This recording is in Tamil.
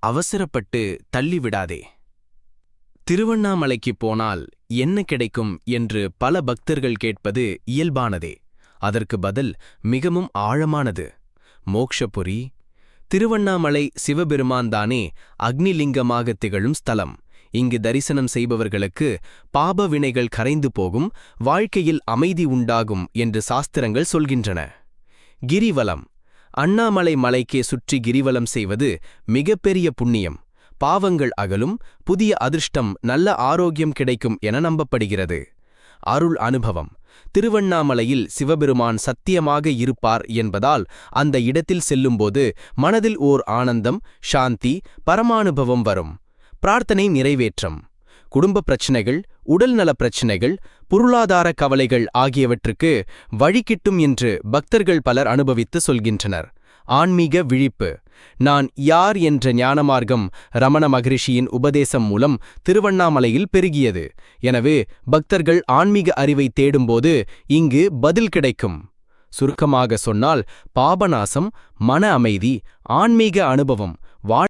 அவசரப்பட்டு தள்ளிவிடாதே. திருவண்ணாமலைக்குப் போனால் என்ன கிடைக்கும் என்று பல பக்தர்கள் கேட்பது இயல்பானதே. அதற்கு பதில் மிகவும் ஆழமானது. மோக்ஷபுரி திருவண்ணாமலை சிவபெருமான்தானே அக்னிலிங்கமாக திகழும் ஸ்தலம். இங்கு தரிசனம் செய்பவர்களுக்கு பாப வினைகள் கரைந்து போகும் வாழ்க்கையில் அமைதி உண்டாகும் என்று சாஸ்திரங்கள் சொல்கின்றன. கிரிவலம் அண்ணாமலை மலைக்கே சுற்றி கிரிவலம் செய்வது மிகப்பெரிய புண்ணியம். பாவங்கள் அகலும் புதிய அதிர்ஷ்டம் நல்ல ஆரோக்கியம் கிடைக்கும் என நம்பப்படுகிறது. அருள் அனுபவம். திருவண்ணாமலையில் சிவபெருமான் சத்தியமாக இருப்பார் என்பதால் அந்த இடத்தில் செல்லும்போது மனதில் ஓர் ஆனந்தம் சாந்தி பரமானுபவம் வரும். பிரார்த்தனை நிறைவேற்றம். குடும்ப பிரச்சினைகள் உடல்நலப் பிரச்சினைகள் பொருளாதார கவலைகள் ஆகியவற்றுக்கு வழிகிட்டும் என்று பக்தர்கள் பலர் அனுபவித்து சொல்கின்றனர். ஆன்மீக விழிப்பு. நான் யார் என்ற ஞானமார்க்கம் ரமண மகரிஷியின் உபதேசம் மூலம் திருவண்ணாமலையில் பெருகியது. எனவே பக்தர்கள் ஆன்மீக அறிவை தேடும்போது இங்கு பதில் கிடைக்கும். சுருக்கமாக சொன்னால் பாபநாசம் மன அமைதி ஆன்மீக அனுபவம்